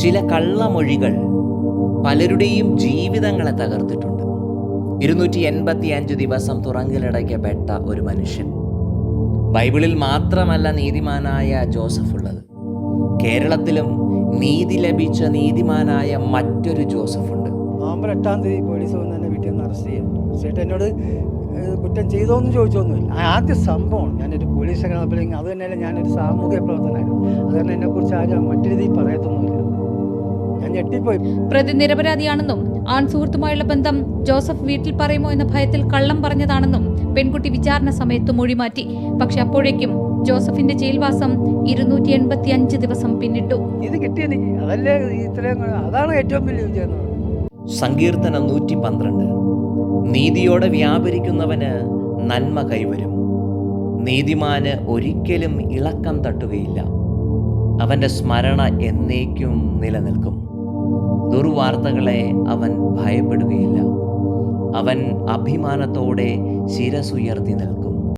ചില കള്ളമൊഴികൾ പലരുടെയും ജീവിതങ്ങളെ തകർത്തിട്ടുണ്ട്. ഇരുന്നൂറ്റി എൺപത്തി അഞ്ച് ദിവസം തുറങ്കിലടയ്ക്കപ്പെട്ട ഒരു മനുഷ്യൻ. ബൈബിളിൽ മാത്രമല്ല നീതിമാനായ ജോസഫ് ഉള്ളത്. കേരളത്തിലും നീതി ലഭിച്ച നീതിമാനായ മറ്റൊരു ജോസഫ് ഉണ്ട്. നവംബർ എട്ടാം തീയതി പോലീസ് വന്ന് എന്നെ വീട്ടിൽ നിന്ന് അറസ്റ്റ് ചെയ്യും ചേട്ടൻ എന്നോട് കുറ്റം ചെയ്തോന്നും ചോദിച്ചൊന്നുമില്ല. ആദ്യ സംഭവം ഞാനൊരു പോലീസ് കാണപ്പെടുമെങ്കിൽ അത് തന്നെയല്ല ഞാനൊരു സാമൂഹ്യ പ്രവർത്തനമായിരുന്നു അത് കാരണം എന്നെക്കുറിച്ച് ആരും മറ്റു രീതിയിൽ പറയത്തൊന്നുമില്ല. ഞെട്ടിപ്പോയി. പ്രതി നിരപരാധിയാണെന്നും ആൺ സുഹൃത്തുമായുള്ള ബന്ധം ജോസഫ് വീട്ടിൽ പറയുമോ എന്ന ഭയത്തിൽ കള്ളം പറഞ്ഞതാണെന്നും പെൺകുട്ടി വിചാരണ സമയത്ത് മൊഴിമാറ്റി. പക്ഷെ അപ്പോഴേക്കും ജോസഫിന്റെ ജയിൽവാസം ഇരുന്നൂറ്റി എൺപത്തി അഞ്ച് ദിവസം പിന്നിട്ടു. ഇത് കിട്ടിയെനിക്ക് അതല്ലേ ഇത്രയും അതാണ് ഏറ്റവും വലിയ വിജയം സങ്കീർത്തനം നൂറ്റി പന്ത്രണ്ട് നീതിയോടെ വ്യാപരിക്കുന്നവന് നന്മ കൈവരും. നീതിമാന് ഒരിക്കലും ഇളക്കം തട്ടുകയില്ല. അവന്റെ സ്മരണ എന്നേക്കും നിലനിൽക്കും. ദുർവാർത്തകളെ അവൻ ഭയപ്പെടുകയില്ല. അവൻ അഭിമാനത്തോടെ ശിരസുയർത്തി നിൽക്കും.